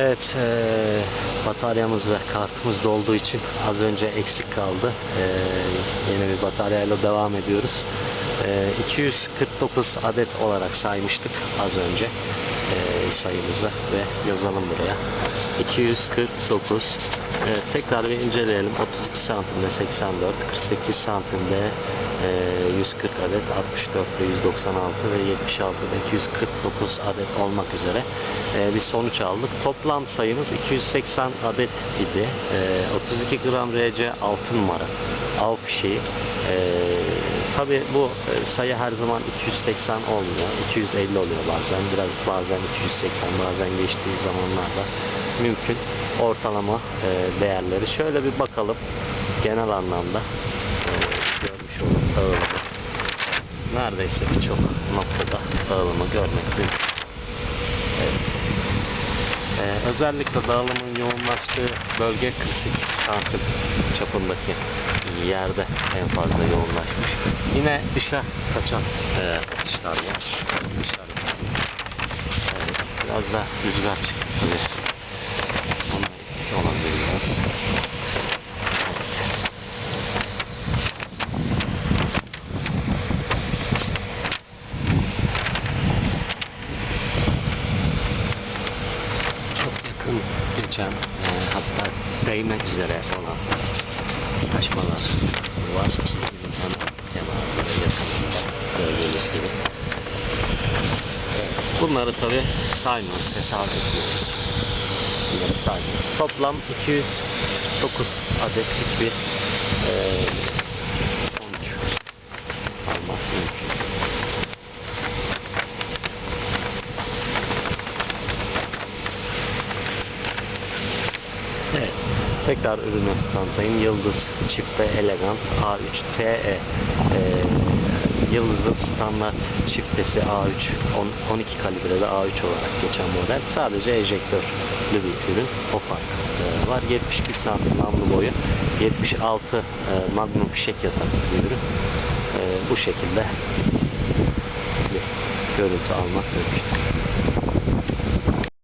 Evet, eee, bataryamız ve kartımız dolduğu için az önce eksik kaldı. Eee, yeni bir bataryayla devam ediyoruz. Eee, 249 adet olarak saymıştık az önce eee, sayımızı ve yazalım buraya. 249 Eee, tekrar bir inceleyelim. 32 santimde 84, 48 santimde eee, 140 adet, 64'te 196 ve 76'da 249 adet olmak üzere eee, bir sonuç aldık. Toplam sayımız 280 adet idi. Eee, 32 gram RC 6 numara av fişeği. Tabi bu e, sayı her zaman 280 olmuyor. 250 oluyor bazen. Biraz bazen 280 bazen geçtiği zamanlarda mümkün. Ortalama e, değerleri. Şöyle bir bakalım genel anlamda e, görmüş olduk. Neredeyse birçok noktada dağılımı görmek mümkün. Evet. Ee, özellikle dağılımın yoğunlaştığı bölge 48 santim çapındaki yerde en fazla yoğunlaşmış. Yine dışa kaçan e, atışlar var. Dışarı. Evet, biraz da rüzgar çıkmış. Geçen e, hatta değmek üzere olan saçmalar var hemen kenarında ve yakınında gördüğünüz gibi. Bunları tabi saymıyoruz, hesap etmiyoruz. Bunları saymıyoruz. Toplam 209 adetlik bir e, sonuç almak mümkün. Evet. Tekrar ürünü tanıtayım. Yıldız çifte elegant A3 TE. Ee, Yıldız'ın standart çiftesi A3 on- 12 kalibrede A3 olarak geçen model. Sadece enjektörlü bir ürün. O fark ee, var. 71 santim namlu boyu. 76 e, magnum fişek yatan bir ürün. Ee, bu şekilde bir görüntü almak mümkün.